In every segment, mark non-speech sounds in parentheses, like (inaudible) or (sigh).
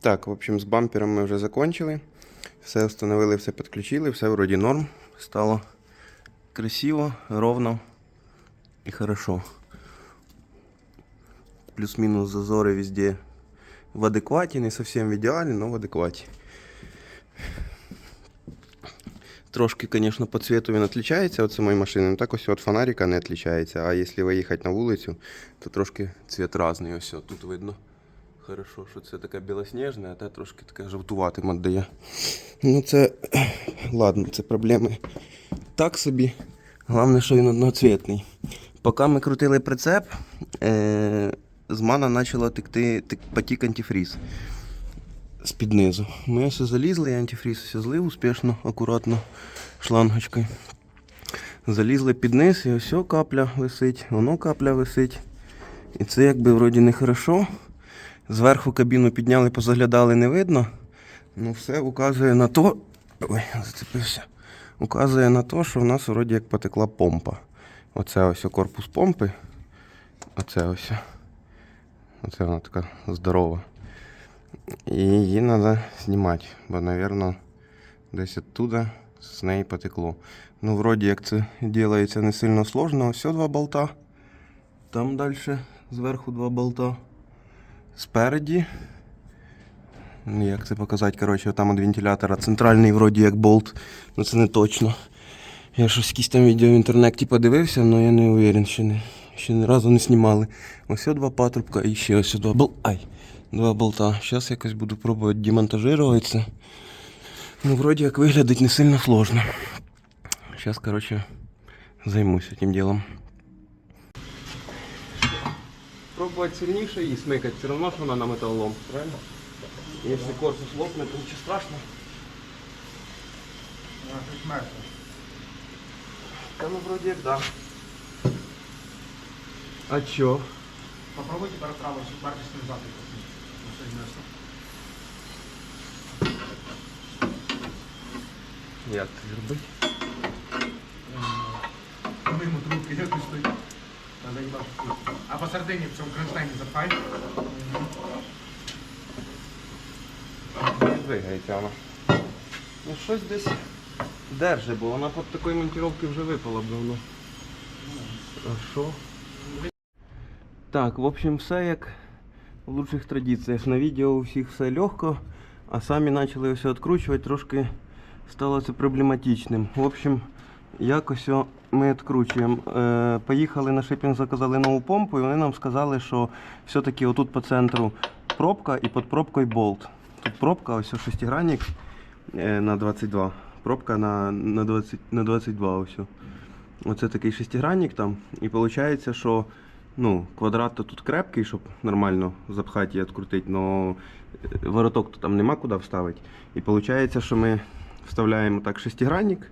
Так, в общем, з бампером ми вже закончили. Все встановили, все підключили, все вроді норм. Стало красиво, ровно і хорошо. Плюс-мінус зазори везде в адекваті, не совсем в ідеалі, но в адекваті. Трошки, звісно, по цвету він відрізняється від самої машини, но так ось від фонарика не відрізняється. А якщо виїхати на вулицю, то трошки цвет різний. Ось о, тут видно. Хорошо, що це таке білосніжне, а те трошки таке жовтуватим віддає. Ну це. (clears throat) Ладно, це проблеми. Так собі. Головне, що він одноцвітний. Поки ми крутили прицеп, е- з мана почало текти тек, потік антифріз з-під низу. Ми все залізли, я антифріз все злив успішно, акуратно, шлангочкою. Залізли під низ і ось капля висить, воно капля висить. І це якби вроді не хорошо. Зверху кабіну підняли, позаглядали, не видно. Ну все указує на то. Ой, зацепився. Указує на те, що в нас вроді як потекла помпа. Оце ось корпус помпи. Оце ось. Оце вона така здорова. І її треба знімати, бо, мабуть, десь оттуда з неї потекло. Ну, вроді як це робиться не сильно сложно. Ось два болта. Там далі зверху два болта. Спереді. Ну, Як це показати? Коротше, там від вентилятора центральний вроді як болт. Ну це не точно. Я щось якісь там відео в інтернеті подивився, але я не уверен, ще не, ще ні разу не знімали. Ось два патрубка і ще ось два бол... Ай, два болта. Зараз якось буду пробувати демонтажувати це. Ну, вроді як виглядить не сильно сложно. Зараз, коротше, займуся цим ділом. Пробувати сильніше і смикати, все одно, що вона на металлом, правильно? Якщо корпус лопне, то нічого страшного. Та ну вроді як да. А чо? Попробуйте переправу вартість назад. На своє місце. Як це зробити? Помимо трубки Надо їбати. А посередині в цьому кронштейні. Не двигається вона. Ну щось десь держи, бо вона під такої монтировки вже випала б давно. А що? Так, в общем, все як в лучших традиціях. На відео у всіх все легко, а самі почали все відкручувати, трошки стало це проблематичним. В общем, якось ми відкручуємо. Е, поїхали на шипінг, заказали нову помпу, і вони нам сказали, що все-таки отут по центру пробка і під пробкою болт. Тут пробка, ось шестигранник е, на 22. Пробка на, на, 20, на 22 ось. Оце такий шестигранник там. І виходить, що ну, квадрат то тут крепкий, щоб нормально запхати і відкрутити, але вороток то там нема куди вставити. І виходить, що ми вставляємо так шестигранник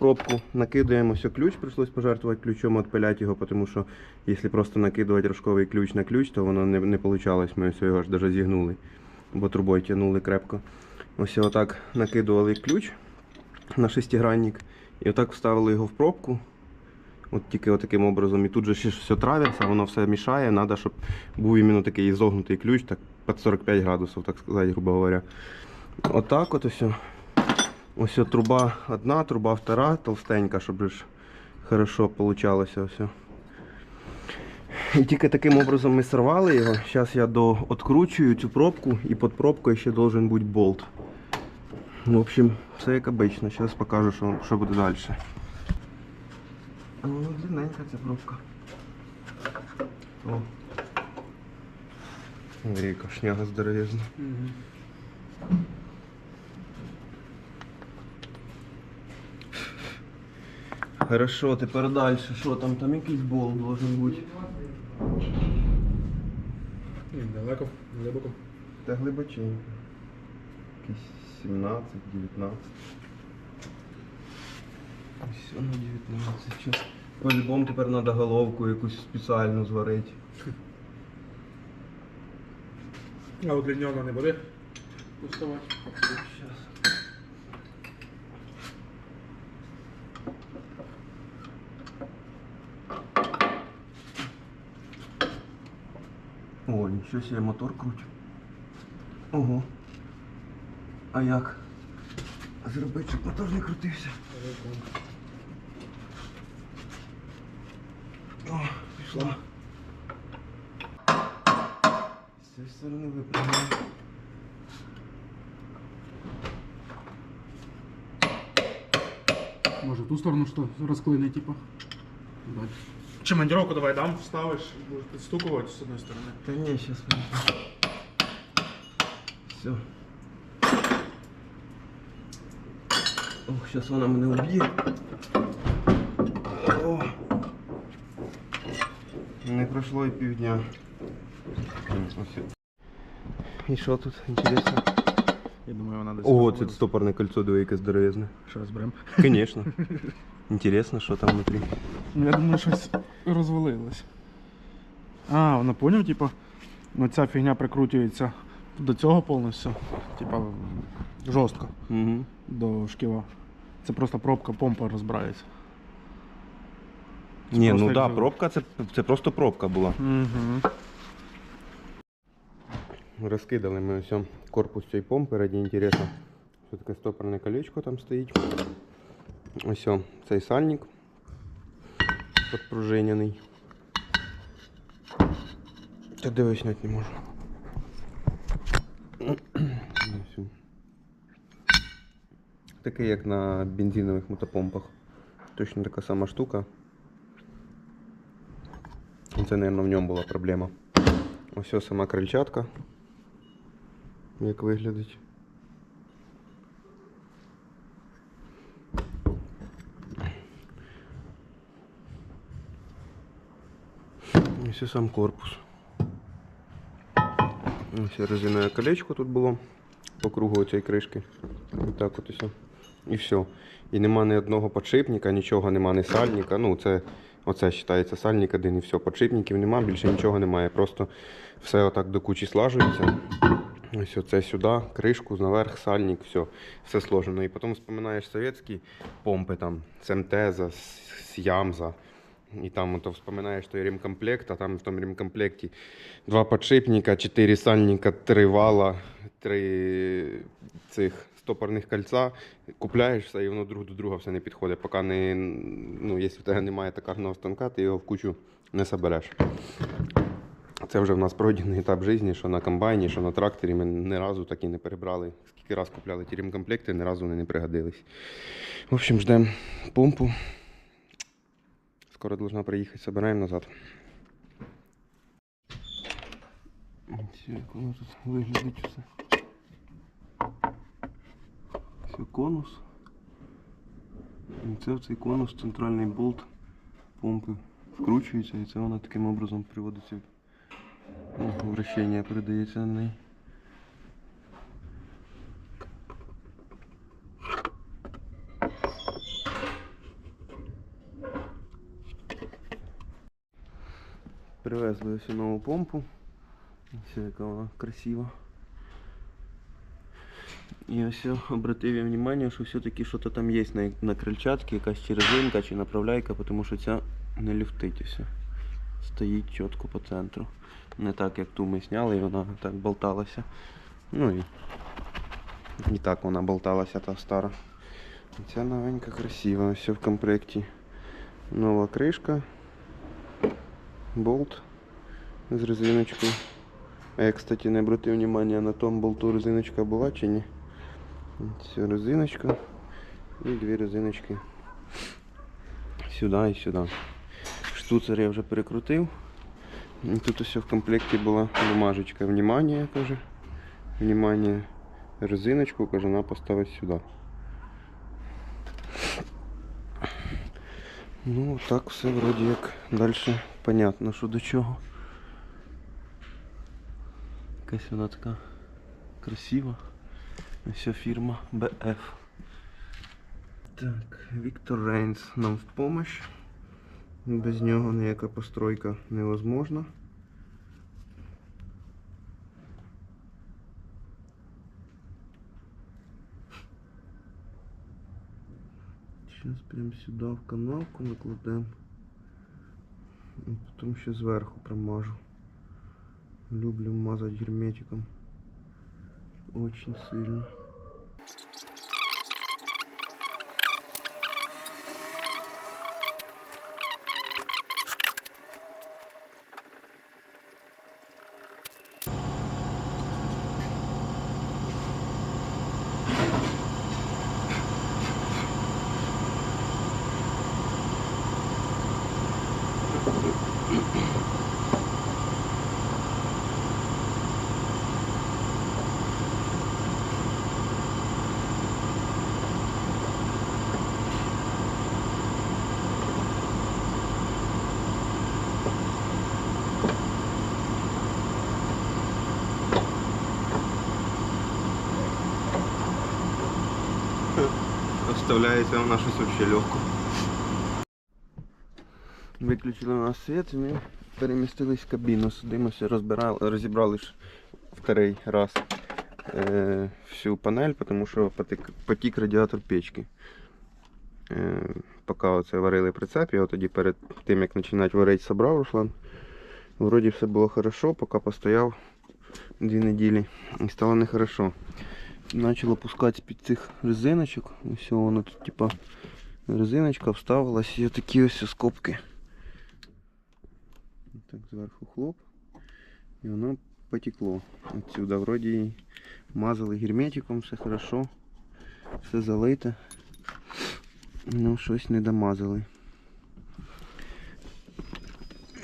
пробку, накидуємо все ключ, прийшлось пожертвувати ключом, відпиляти його, тому що якщо просто накидувати рожковий ключ на ключ, то воно не, вийшло. Ми ось його аж навіть зігнули, бо трубою тягнули крепко. Ось отак накидували ключ на шестигранник і отак вставили його в пробку. От тільки таким образом. І тут же ще все траверса, воно все мішає. Треба, щоб був іменно такий ізогнутий ключ, так під 45 градусів, так сказати, грубо говоря. Отак от ось. Ось от труба одна, труба втора, толстенька, щоб ж хорошо получалося все. І тільки таким образом ми сорвали його. Зараз я до откручую цю пробку і під пробкою ще должен бути болт. В общем, все як обично. Зараз покажу, що, що буде далі. Ну, длинненька ця пробка. О. Ріка, шняга здоровезна. Хорошо, тепер далі. Що там? Там якийсь болт должен бути. Далеко, глибоко. Та глибоченько. Якийсь 17, 19. Все на 19. Щас. По-любому тепер треба головку якусь спеціальну зварити. А удлінена не буде доставати. Щас. Нічого себе мотор круть. Ого. А як? Зробити, щоб мотор не крутився. О, пішла. З цієї сторони виправляємо. Може, в ту сторону що розклини, типа. Далі. Чи мандировку давай дам, вставиш, будеш підстукувати з одної сторони. Та ні, сейчас Все. Ох, сейчас вона мене уб'є. О. Не пройшло і півдня. М, ось. І що тут інтересно? Я думаю, вона десь. Ого, це стопорне кольцо диви, яке здоровезне. Що розберемо? Конечно. (laughs) Інтересно, що там внутрі. Ну, я думаю, щось розвалилось. А, вона поняв, типа, ну ця фігня прикручується до цього повністю. Типа жорстко Угу. до шківа. Це просто пробка, помпа розбирається. Ні, ну як да, пробка це, це просто пробка була. Угу. Розкидали ми ось корпус цієї помпи, раді інтересно. Що таке стопорне колечко там стоїть. Ось цей сальник підпружинений. Та дивись, зняти не можу. Ось. Такий, як на бензинових мотопомпах. Точно така сама штука. Це, мабуть, в ньому була проблема. Ось сама крильчатка. Як виглядить. Ось і сам корпус. Ось резинове колечко тут було по кругу цієї кришки. І так от усе. І все. І нема ні одного подшипника, нічого нема, ні сальника. Ну, це оце вважається сальник один і все. Подшипників нема, більше нічого немає. Просто все отак до кучі слажується. Ось оце сюди, кришку, наверх, сальник, все, все сложено. І потім вспоминаєш совєтські помпи там, з МТЗа, Ямза. І там ото вспоминаєш той ремкомплект, а там в тому ремкомплекті два подшипника, чотири сальника, три вала, три цих стопорних кольця. Купляєш все, і воно друг до друга все не підходить. Поки не, ну, якщо в тебе немає токарного станка, ти його в кучу не собереш. Це вже в нас пройдений етап життя, що на комбайні, що на тракторі. Ми ні разу так і не перебрали. Скільки раз купляли ті ремкомплекти, ні разу вони не пригодились. В общем, ждемо помпу. Скоро должна приїхати, собираємо назад. Все, воно тут виглядить все. Все, конус. І це в цей конус центральний болт помпи вкручується і це вона таким образом приводиться вращение передається на неї. Привезли ось нову помпу. Все, яка вона красива. І ось я обратив я внимание, що все-таки щось там є на, на крильчатці, якась чи резинка, чи направляйка, тому що ця не люфтить все. Стоїть чітко по центру. Не так, як ту ми зняли, і вона так болталася. Ну і не так вона болталася та стара. Ця новенька красива, все в комплекті. Нова кришка, болт з резиночкою. А я, кстати, не обратив внимание на том болту резиночка була чи ні. Все, резиночка і дві резиночки сюди і сюди. Штуцер я вже перекрутив. І Тут ось в комплекті була бумажечка. Внимание, каже. Внимание. Резиночку, каже, на поставити сюди. Ну, так все вроді як далі понятно, що до чого. Якась вона така красива. Ось фірма BF. Так, Віктор Рейнс нам в помощь. Без нього ніяка постройка невозможна. Сейчас прям сюда в канавку накладем. И потом ще зверху промажу. Люблю мазати герметиком. Очень сильно. Оставляється вона щось вообще легко. Виключили у нас світ ми перемістились в кабіну, сидимося, розбирали, розібрали ж вторий раз е, всю панель, тому що потік, потік радіатор печки. Е, поки оце варили прицеп, його тоді перед тим як починати варити, собрав Руслан. Вроді все було хорошо, поки постояв дві неділі і стало нехорошо. Почало пускати під цих резиночок. Ось воно тут типа резиночка вставилась і такі ось скобки. Так зверху хлоп. І воно потекло отсюда. Вроді мазали герметиком, все хорошо. Все залите. Ну, щось не домазали.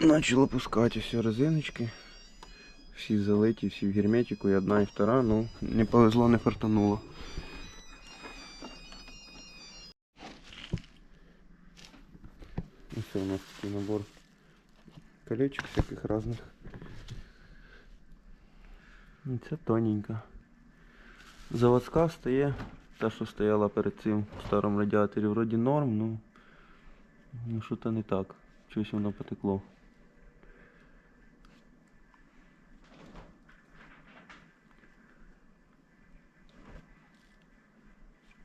Начало пускати все резиночки. Всі залиті, всі в герметику, і одна і втора, ну не повезло, не фартануло. Ось у нас такий набор колечок всяких разных. І Це тоненька. Заводська стає, та, що стояла перед цим в старому радіаторі, вроді норм, ну, ну що-то не так. Щось воно потекло.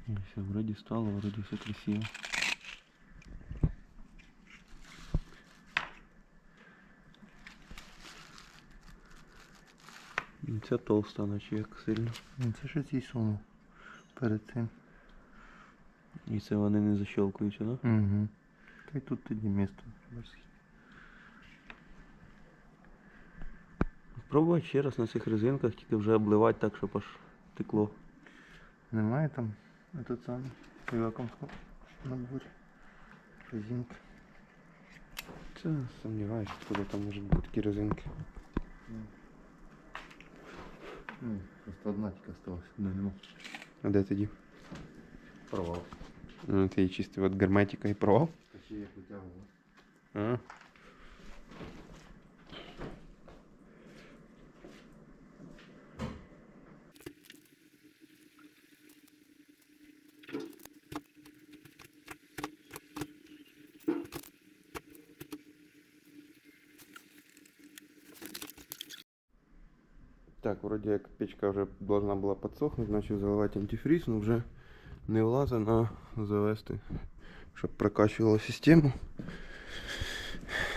Ну, Все, вроде стало, вроде все красиво. Ну, Ця толста, наче як сильно. Це ж цей сунув перед цим. І це вони не защелкуються, да? Угу. Та й тут тоді місто. Пробувати ще раз на цих резинках, тільки вже обливати так, щоб аж текло. Немає там этот самий в якомському наборі. Резинки. Це сумніваюсь, куди там можуть бути такі резинки. Ну, просто одна тільки осталась. Не, нема. А де тоді? Провал. Ну, ти її чистив від герметика і провал. Та ще як витягував. А. Так, вроде як печка вже должна була підсохнути, начав заливати антифриз, но вже не влазить на завести, щоб прокачувала систему.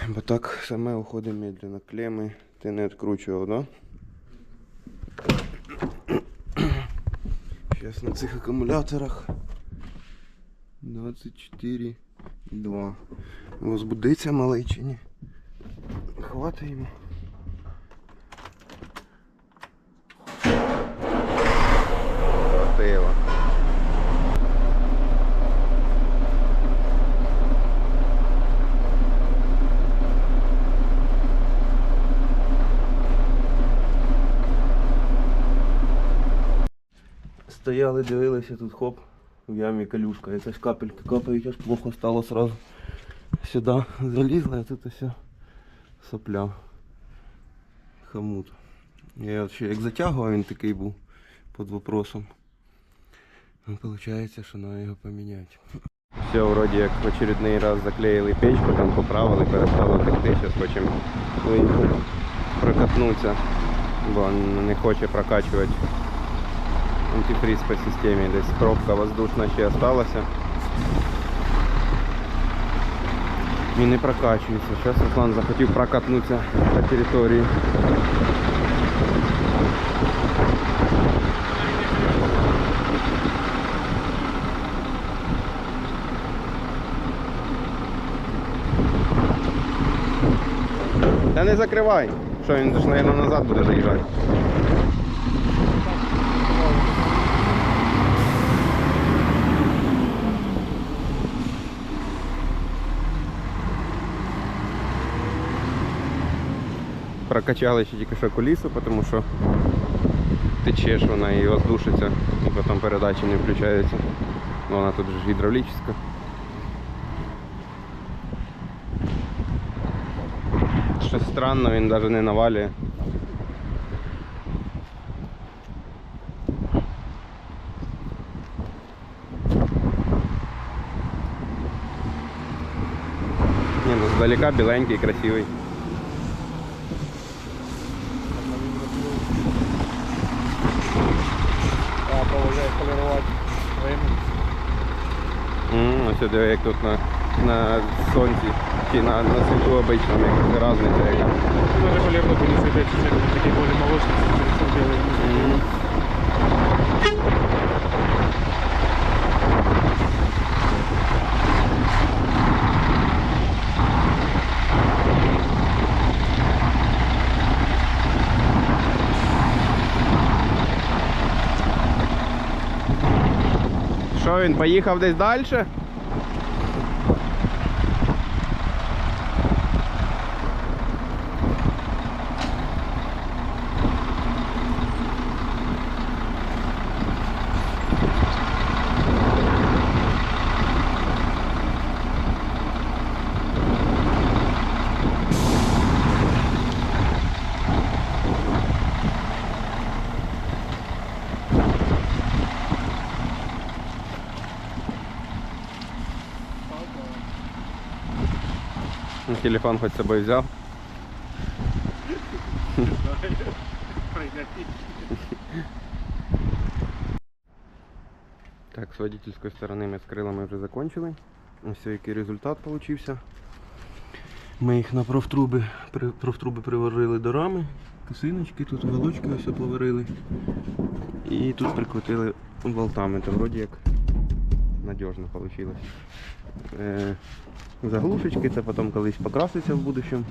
Бо так саме уходить медленно. Клеми ти не відкручував, да? Зараз на цих акумуляторах 24,2. Возбудиться малий чи ні? Хватить Стояли, дивилися тут хоп, в ямі калюшка, якась капелька капають, аж плохо стало сразу. Сюди залізла, а тут все сопля. Хамут. Я ще як затягував, він такий був під вопросом. Ну, Получається, що треба його поміняти. Все, вроді як в очередний раз заклеїли печку, там поправили, перестало текти, зараз хочемо виїхати, прокатнутися, бо не хоче прокачувати антифриз по системе. То есть пробка воздушная еще осталась. Мины не. Сейчас Руслан захотел прокатнуться по территории. Да не закрывай, что он, ж, мабуть, назад будет заезжать. Прокачали ще тільки що колісо, тому що течеш вона і воздушиться, і потім передачі не включаються. Ну, Вона тут ж гідравлічна. Щось странно, він навіть не навалює. Не, ну здалека біленький, красивий. Диви, як тут на, на сонці чи на, на світу обичному, як різниця яка. Даже полірно буде світити, це такий более молочний, це білий. Що він поїхав десь далі? Ну, Телефон хоч з собою взяв. Так, с водительской стороны мы с крылами вже закончили. Ось який результат получився. Ми їх на профтруби, при- профтруби приварили до рами, косиночки, тут волочки ось поварили. І тут прикрутили болтами, то вроді як надіжно вийшло. Е, заглушечки, це потім колись покраситься в будущем.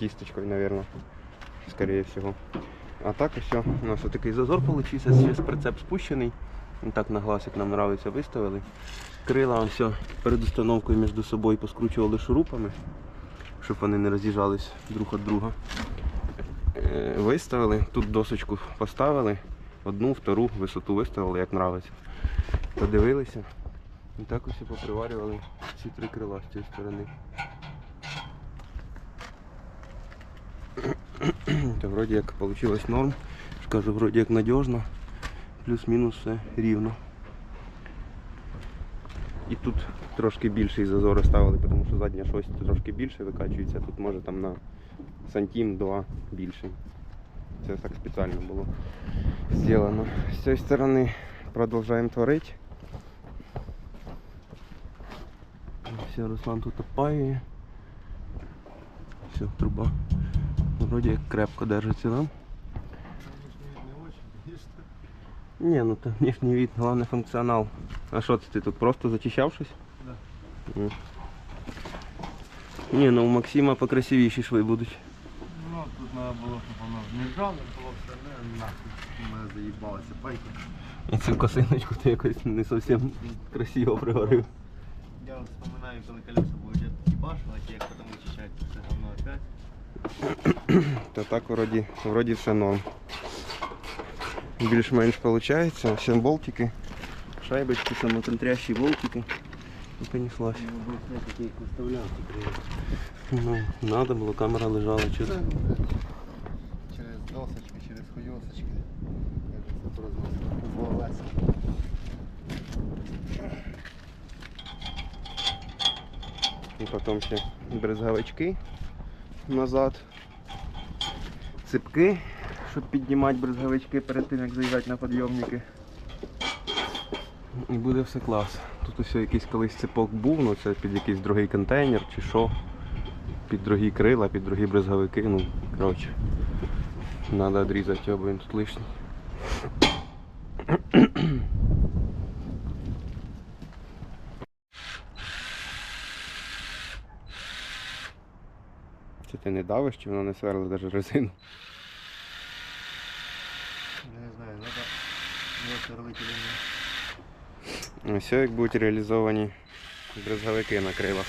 Кісточкою, мабуть, скорее всего. А так ось у нас такий зазор получився, зараз прицеп спущений. Він так на глазик нам нравиться виставили. Крила все перед установкою між собою поскручували шурупами, щоб вони не роз'їжджались друг від друга. Е, Виставили, тут досочку поставили, одну, втору висоту виставили, як нравиться. Подивилися. І так ось і поприварювали ці три крила з цієї сторони. То вроді як вийшло норм. Скажу, вроді як надіжно. Плюс-мінус все рівно. І тут трошки більший зазор ставили, тому що задня щось трошки більше викачується. Тут може там на сантим два більший. Це так спеціально було зроблено. З цієї сторони продовжуємо творити. Все, Руслан тут опаює. Все, труба. Вроді як крепко держиться, да? Не, ну там внешний вид, главный функционал. А что ты, ты тут просто зачищав щось? Да. М. Не, ну у Максима покрасивіші шви будуть. Ну, тут треба було, щоб воно не жало, було все, не нахуй. У мене заїбалася пайка. І цю косиночку ти якось не зовсім красиво приварив. Я вот вспоминаю, коли колеса будуть їбашувати, як потім вичищати це говно опять. Та так вроді, вроді все норм. Більш-менш виходить. Все болтики, шайбочки, самоконтрящі болтики. І понеслась. Ну, був не такий, як виставляв, Ну, надо було, камера лежала, що ти? Через досочки, через хуйосочки. Як це тут розносить. І потім ще брезговички назад. Ципки, щоб піднімати брезговички перед тим, як заїжджати на підйомники. І буде все клас. Тут ось якийсь колись ципок був, ну це під якийсь другий контейнер чи що. Під другі крила, під другі брезговики, ну, коротше. Треба відрізати його, він тут лишній. Це ти ти не давиш, чи воно не сверлить навіть резину. Я не знаю, сверлить или ні. Ось як будуть реалізовані брезговики на крилах.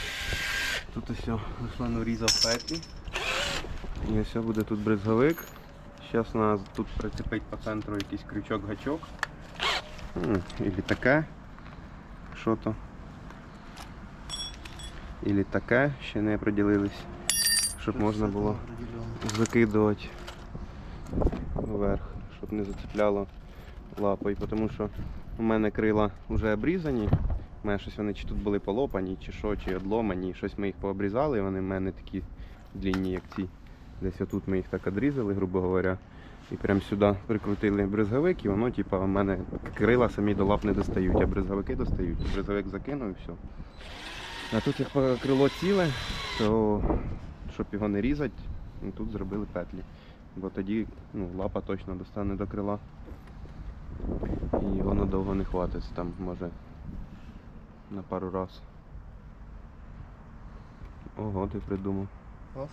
Тут ось Руслан урізав петлі. І ось буде тут брезговик. Зараз нас тут прицепить по центру якийсь крючок-гачок. Ілі таке. Що то. Ілі таке, ще не приділились. Щоб можна було закидувати вверх, щоб не зацепляло лапою, тому що у мене крила вже обрізані. У мене щось вони чи тут були полопані, чи що, чи одломані. Щось ми їх пообрізали, і вони в мене такі длінні, як ці. Десь отут ми їх так одрізали, грубо говоря. І прямо сюди прикрутили брезговик, і воно, типа, у мене крила самі до лап не достають, а брезговики достають. Брезговик закинув і все. А тут як крило ціле, то щоб його не різати, ну, тут зробили петлі. Бо тоді ну, лапа точно достане до крила. І воно довго не хватить, там може на пару раз. Ого, ти придумав. Клас.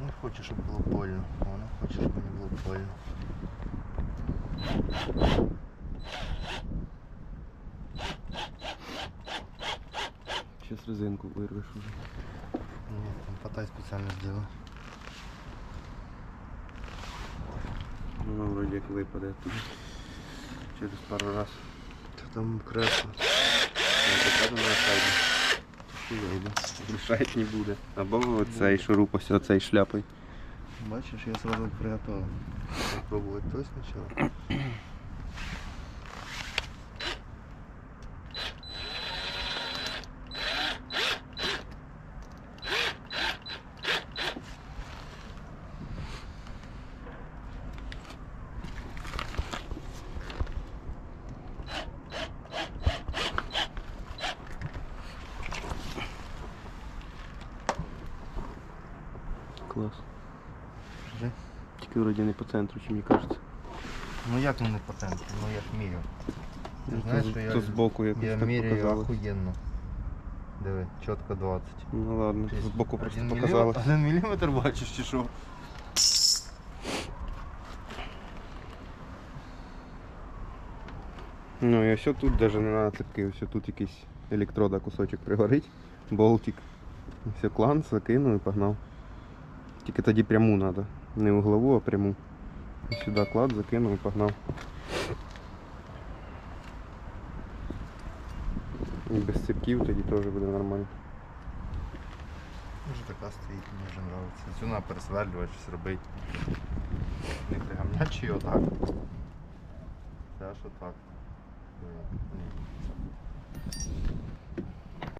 Не хочу, щоб було больно. Вона хоче, щоб мені було больно. Зараз резинку вирвеш уже. Ні, там потай спеціально зробив. Воно вроді як випаде туди. Через пару раз. Та там кресло. Покажу на сайді. Що вийде. Рішать не буде. Або оцей шуруп, ось оцей шляпою. Бачиш, я сразу приготовил. Попробовать то сначала. Тільки вроді не по центру, чи мені кажеться. Ну як не патент? Ну я ж мірю. Ти Ну, знаєш, то, що я, то збоку якось я так міряю показалось. охуєнно. Диви, чітко 20. Ну ладно, збоку просто Один показалось. міліметр- Один міліметр бачиш чи що? Ну і ось тут навіть не на цепки, ось тут якийсь електрода кусочок пригорить, болтик. Все, клан закинув і погнав. Тільки тоді пряму треба. Не углову, а пряму. Сюди клад закинув і погнав. І без цепків тоді теж буде нормально. Може така стоїть, мені вже подобається. Цю треба пересверлювати, щось робити. Не пригамнять чи отак. Це аж отак. Ні.